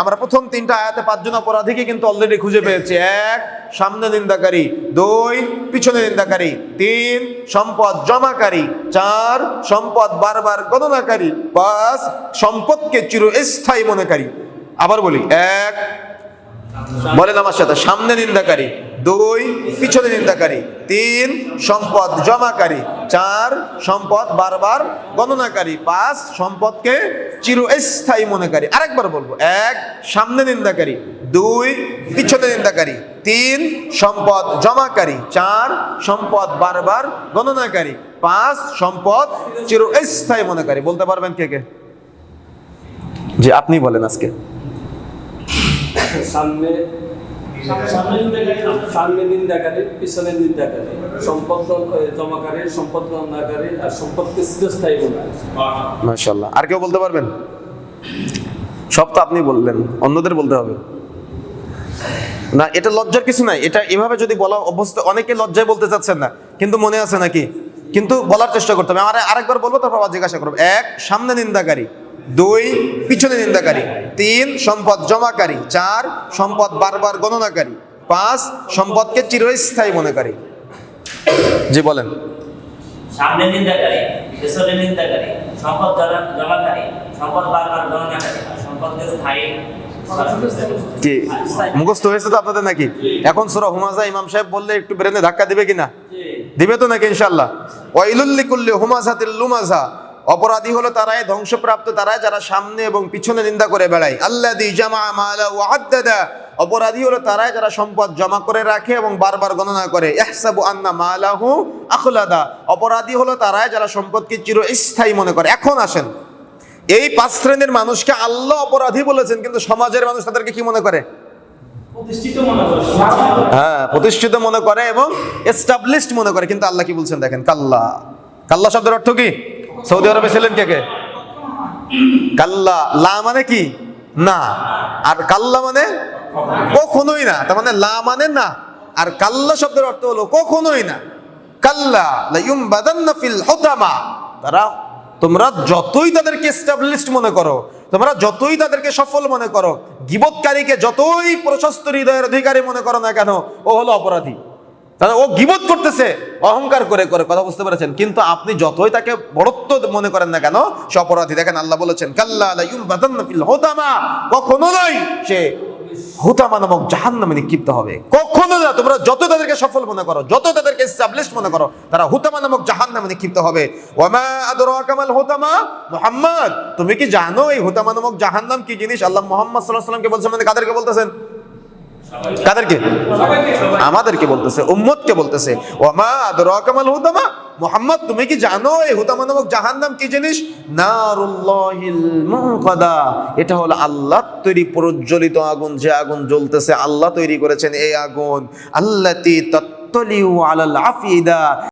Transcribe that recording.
আমরা প্রথম তিনটা আয়াতে পাঁচজন অপরাধীকে কিন্তু অলরেডি খুঁজে পেয়েছি। এক, সামনে নিন্দাকারী। দুই, পিছনে নিন্দাকারী। তিন, সম্পদ জমাকারী। চার, সম্পদ বারবার গণনাকারী। পাঁচ, সম্পদকে চিরস্থায়ী মনেকারী। আবার বলি, এক, বলেন আমার সাথে, সামনে নিন্দাকারী। দুই, পিছনে নিন্দাকারী। তিন, সম্পদ জমাকারী। চার, সম্পদ বারবার গণনাকারী। পাঁচ, সম্পদকে চিরস্থায়ী মনেকারী। আরেকবার বলব, এক, সামনে নিন্দাকারী। দুই, পিছনে নিন্দাকারী। তিন, সম্পদ জমাকারী। চার, সম্পদ বারবার গণনাকারী। পাঁচ, সম্পদ চিরস্থায়ী মনেকারী। বলতে পারবেন কে কে? যে আপনি বলেন আজকে। সামনে সামনে নিন্দাকারী পিছনে নিন্দাকারী সম্পদ জমাকারী, সম্পদ আর সম্পদকে বলে আর কেউ বলতে পারবেন? সব তো আপনি বললেন, অন্যদের বলতে হবে। না, এটা লজ্জার কিছু নাই। এটা এভাবে যদি বলা অভ্যস্ত, অনেকে লজ্জায় বলতে চাচ্ছেন না, কিন্তু মনে আছে নাকি? কিন্তু বলার চেষ্টা করতে হবে। আমার আরেকবার বলব, তারপর জিজ্ঞাসা করব। এক, সামনে নিন্দাকারী। দুই পিছনে নিন্দাকারী। তিন সম্পদ জমাকারী। চার সম্পদ বারবার গণনাকারী। পাঁচ সম্পদকে চিরস্থায়ী মনে মনেকারী। জি বলেন। সামনে নিন্দাকারী পেছনে নিন্দাকারী সম্পদ জমাকারী সম্পদ বারবার গণনাকারী সম্পদকে স্থায়ী কি মুখস্থ হয়েছে তো আপনাদের নাকি? এখন সুরা হুমাজা ইমাম সাহেব বললে একটু ব্রেনে ধাক্কা দিবে কিনা? দিবে তো নাকি ইনশাল্লাহ ওয়াইলুল্লি কুল্লি হুমাজাতিল লুমাজা অপরাধী হলো তারাই ধ্বংসপ্রাপ্ত তারাই যারা সামনে এবং পিছনে নিন্দা করে বেড়ায়। আল্লাযী জামা মালা ওয়া আদ্দাদা। অপরাধী হলো তারাই যারা সম্পদ জমা করে রাখে এবং বারবার গণনা করে। ইহসাবু আন্না মালাহু আখলাদা। অপরাধী হলো তারাই যারা সম্পদকে চিরস্থায়ী মনে করে। এখন আসেন। এই পাঁচ শ্রেণির মানুষকে আল্লাহ অপরাধী বলেছেন কিন্তু সমাজের মানুষ তাদেরকে কি মনে করে? হ্যাঁ প্রতিষ্ঠিত মনে করে এবং এস্টাবলিশড মনে করে। কিন্তু আল্লাহ কি বলছেন দেখেন? কাল্লা। কাল্লা শব্দের অর্থ কি? সৌদি আরবে ছিলেন কে কে? কাল্লা, লা মানে কি? না। আর কাল্লা মানে? কখনোই না। তার মানে লা মানে না। আর কাল্লা শব্দের অর্থ হলো কখনোই না। কাল্লা লাইউম বাদান্না ফিল হুতামা। তারা, তোমরা যতই তাদেরকে এস্টাবলিশড মনে করো, তোমরা যতই তাদেরকে সফল মনে করো গিবতকারীকে যতই প্রশস্ত হৃদয়ের অধিকারী মনে করো না কেন, ও হলো অপরাধী। তাহলে ও গিবত করতেছে, অহংকার করে করে, কথা বুঝতে পেরেছেন? কিন্তু আপনি যতই তাকে বড়ত্ব মনে করেন না কেন, সে অপরাধী। দেখেন আল্লাহ বলেছেন হুতামা। কখনো নয়, সে হুতামা নামক জাহান্নামে নিক্ষিপ্ত হবে। কখনো না, তোমরা যত তাদেরকে সফল মনে করো, যত তাদেরকে এস্টাবলিশ মনে করো, তারা হুতামা নামক জাহান্নামে নিক্ষিপ্ত হবে। ওয়ামা আদরাকা মাল হুতামা? মুহাম্মদ, তুমি কি জানো এই হুতামা নামক জাহান্নাম কি জিনিস? আল্লাহ মুহাম্মদ সাল্লাল্লাহু আলাইহি ওয়াসাল্লামকে বলছেন মানে কাদেরকে বলতেছেন? কাদেরকে? আমাদেরকে বলতেছে, উম্মতকে বলতেছে। ওমা আদরাকামাল হুদামা? মোহাম্মদ, তুমি কি জানো এই হুতামা নামক জাহান্নাম কি জিনিস? নারুল্লাহিল মুকাদা এটা হলো আল্লাহ তৈরি প্রজ্বলিত আগুন, যে আগুন জ্বলতেছে, আল্লাহ তৈরি করেছেন এই আগুন। আল্লাতি তাত্তালিউ আলাল আফিদা।